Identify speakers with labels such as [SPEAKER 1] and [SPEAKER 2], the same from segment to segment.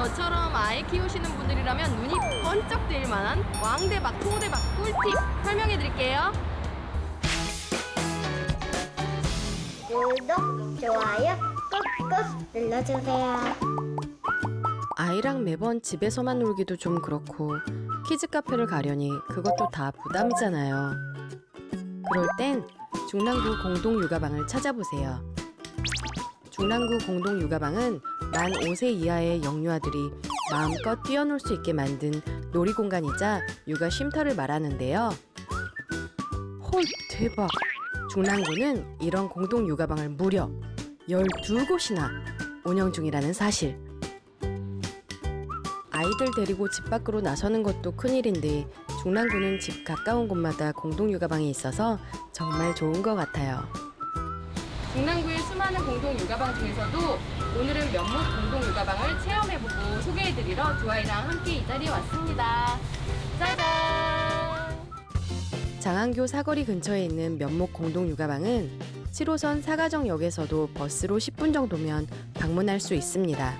[SPEAKER 1] 아이 키우시는 분들이라면 눈이 번쩍 뜨일 만한 왕대박, 통대박 꿀팁 설명해 드릴게요.
[SPEAKER 2] 구독, 좋아요 꾹꾹 눌러주세요.
[SPEAKER 3] 아이랑 매번 집에서만 놀기도 좀 그렇고 키즈 카페를 가려니 그것도 다 부담이잖아요. 그럴 땐 중랑구 공동 육아방을 찾아보세요. 중랑구 공동 육아방은 만 5세 이하의 영유아들이 마음껏 뛰어놀 수 있게 만든 놀이 공간이자 육아 쉼터를 말하는데요. 헐 대박! 중랑구는 이런 공동 육아방을 무려 12곳이나 운영 중이라는 사실. 아이들 데리고 집 밖으로 나서는 것도 큰일인데 중랑구는 집 가까운 곳마다 공동 육아방이 있어서 정말 좋은 것 같아요.
[SPEAKER 1] 중랑구의 수많은 공동 육아방 중에서도 오늘은 면목 공동 육아방을 체험해보고 소개해드리러 두 아이랑 함께 이 자리에 왔습니다. 짜잔!
[SPEAKER 3] 장안교 사거리 근처에 있는 면목 공동 육아방은 7호선 사가정역에서도 버스로 10분 정도면 방문할 수 있습니다.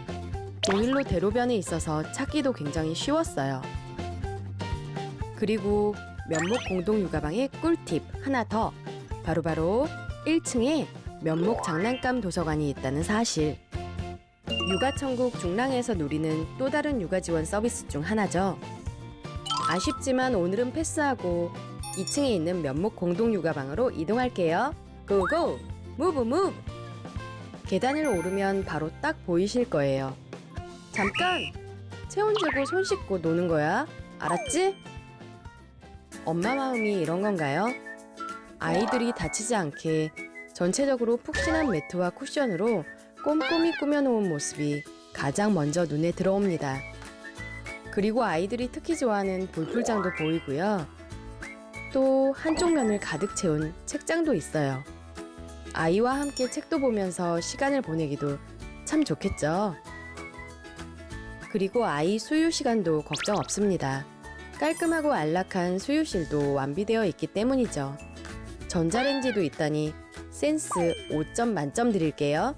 [SPEAKER 3] 동일로 대로변에 있어서 찾기도 굉장히 쉬웠어요. 그리고 면목 공동 육아방의 꿀팁 하나 더. 바로바로 1층에 면목 장난감 도서관이 있다는 사실. 육아천국 중랑에서 누리는 또 다른 육아 지원 서비스 중 하나죠. 아쉽지만 오늘은 패스하고 2층에 있는 면목 공동 육아방으로 이동할게요. 고고! 무브 무브! 계단을 오르면 바로 딱 보이실 거예요. 잠깐! 체온 재고 손 씻고 노는 거야. 알았지? 엄마 마음이 이런 건가요? 아이들이 다치지 않게 전체적으로 푹신한 매트와 쿠션으로 꼼꼼히 꾸며놓은 모습이 가장 먼저 눈에 들어옵니다. 그리고 아이들이 특히 좋아하는 볼풀장도 보이고요. 또 한쪽 면을 가득 채운 책장도 있어요. 아이와 함께 책도 보면서 시간을 보내기도 참 좋겠죠. 그리고 아이 수유 시간도 걱정 없습니다. 깔끔하고 안락한 수유실도 완비되어 있기 때문이죠. 전자레인지도 있다니 센스 5점 만점 드릴게요.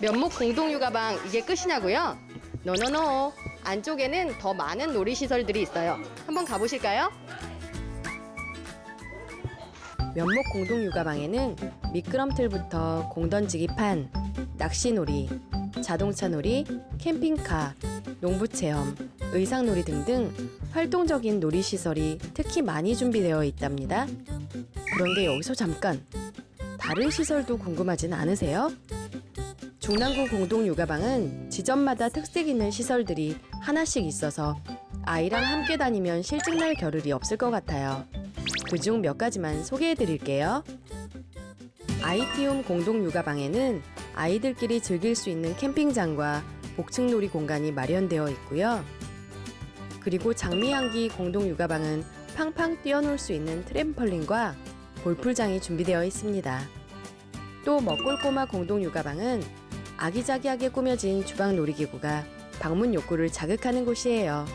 [SPEAKER 1] 면목 공동 육아방 이게 끝이냐고요? 노노노 안쪽에는 더 많은 놀이시설들이 있어요. 한번 가보실까요?
[SPEAKER 3] 면목 공동 육아방에는 미끄럼틀부터 공 던지기 판, 낚시놀이, 자동차 놀이, 캠핑카, 농부 체험, 의상 놀이 등등 활동적인 놀이시설이 특히 많이 준비되어 있답니다. 그런데 여기서 잠깐 다른 시설도 궁금하진 않으세요? 중랑구 공동 육아방은 지점마다 특색 있는 시설들이 하나씩 있어서 아이랑 함께 다니면 실증날 겨를이 없을 것 같아요. 그중 몇 가지만 소개해 드릴게요. 아이티움 공동 육아방에는 아이들끼리 즐길 수 있는 캠핑장과 복층놀이 공간이 마련되어 있고요. 그리고 장미향기 공동 육아방은 팡팡 뛰어놀 수 있는 트램펄린과 골풀장이 준비되어 있습니다. 또 먹골꼬마 공동 육아방은 아기자기하게 꾸며진 주방 놀이기구가 방문 욕구를 자극하는 곳이에요.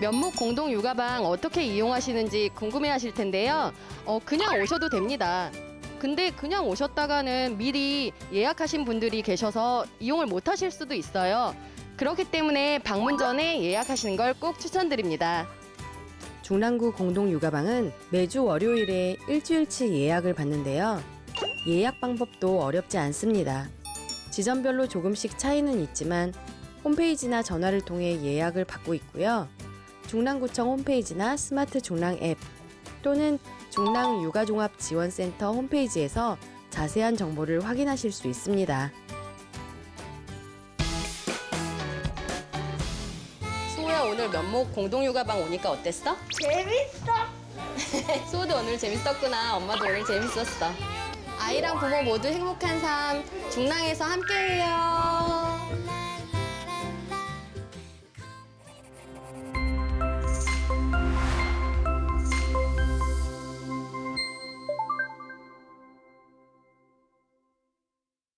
[SPEAKER 1] 면목 공동 육아방 어떻게 이용하시는지 궁금해하실 텐데요. 어, 그냥 오셔도 됩니다. 근데 그냥 오셨다가는 미리 예약하신 분들이 계셔서 이용을 못 하실 수도 있어요. 그렇기 때문에 방문 전에 예약하시는 걸 꼭 추천드립니다.
[SPEAKER 3] 중랑구 공동 육아방은 매주 월요일에 일주일치 예약을 받는데요. 예약 방법도 어렵지 않습니다. 지점별로 조금씩 차이는 있지만 홈페이지나 전화를 통해 예약을 받고 있고요. 중랑구청 홈페이지나 스마트 중랑 앱 또는 중랑 육아종합 지원센터 홈페이지에서 자세한 정보를 확인하실 수 있습니다.
[SPEAKER 1] 오늘 면목 공동 육아방 오니까 어땠어?
[SPEAKER 2] 재밌어.
[SPEAKER 1] 수호도 오늘 재밌었구나. 엄마도 오늘 재밌었어. 아이랑 부모 모두 행복한 삶 중랑에서 함께해요.